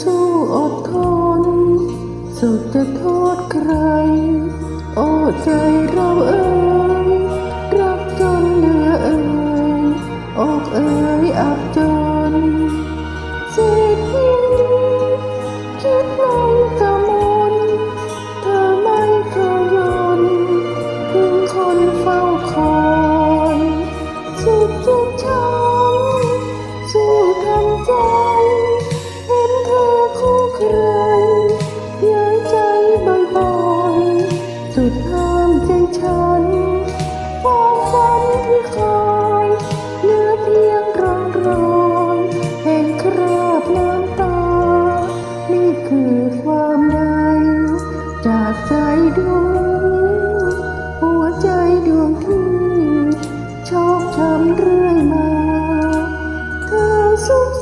สู้อดทนสุดจะโทษใครโอ้ใจเราเอ่ชอกทำเรื่อยมาเธอสุข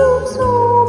So. su